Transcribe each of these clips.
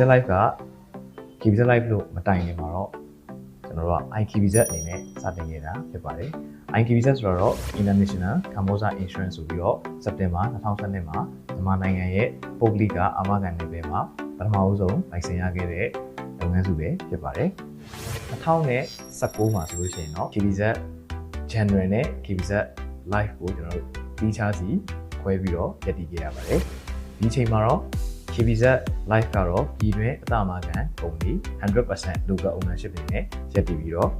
KBZ Live က KBZ Live လို့မတိုင်ခင်မှာတော့ကျွန်တော်တို့က IKBZ အနေနဲ့စတင်ခဲ့တာဖြစ်ပါတယ် IKBZ ဆိုတော့ International Cambodia Insurance ဆိုပြီးတော့စက်တင်ဘာ2012မှာမြန်မာနိုင်ငံရဲ့ပုဂ္ဂလိကအာမခံနယ်ပယ်မှာပထမဦးဆုံးလိုင်စင်ရခဲ့တဲ့လုပ်ငန်းစုပဲဖြစ်ပါတယ်2019မှာဆိုလို့ရှိရင်တော့ KBZ General နဲ့ KBZ Live ကိုကျွန်တော်တို့ပြီးခြားစီခွဲပြီးတော့ရည်တည်ခဲ့ရပါတယ်ဒီအချိန်မှာတော့ KBZ Live ကတော့ပြည်တွင်းအသမာခံကုမ္ပဏီ100% local ownership တွေနဲ့ရပ်တည်ပြီးတော့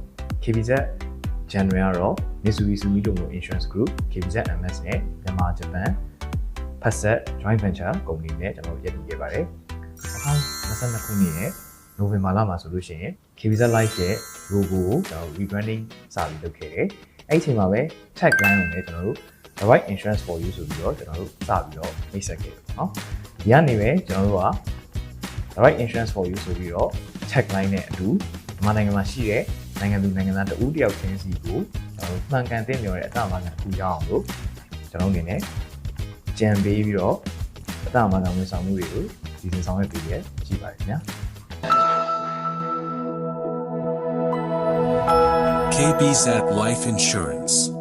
KBZ General ကတော့ Mitsui Sumitomo Insurance Group KBZ MS နဲ့မြန်မာဂျပန်ဖက်ဆက် joint venture ကုမ္ပဏီနဲ့ကျွန်တော်တို့ရပ်တည်ခဲ့ပါတယ်2022ခုနှစ်ရဲ့နိုဝင်ဘာလမှာဆိုလို့ရှိရင် KBZ Live ရဲ့ logo ကိုကျွန်တော်တို့ rebranding စပြီးလုပ်ခဲ့တယ်အဲ့ဒီအချိန်မှာပဲ tagline ကိုလည်းကျွန်တော်တို့ the right insurance for you ဆိုပြီးတော့ကျွန်တော်တို့စပြီးတော့မိတ်ဆက်ခဲ့တယ်ပေါ့နော်ဒီကနေပဲကျွန်တော်တို့က the right insurance for you ဆိုပြီးတော့ tagline နဲ့အတူမြန်မာနိုင်ငံမှာရှိတဲ့နိုင်ငံသူနိုင်ငံသားတဦးတယောက်ချင်းစီကိုကျွန်တော်တို့မှန်ကန်သိမျှော်တဲ့အတမကန်တစ်ခုရအောင်လို့ကျွန်တော်အနေနဲ့ကြံပေးပြီးတော့အတမကန်ဝန်ဆောင်မှုတွေကိုဒီစဉ်ဆောင်ရွက်ပေးရရှိပါတယ်ခင်ဗျာ KBZ Life Insurance.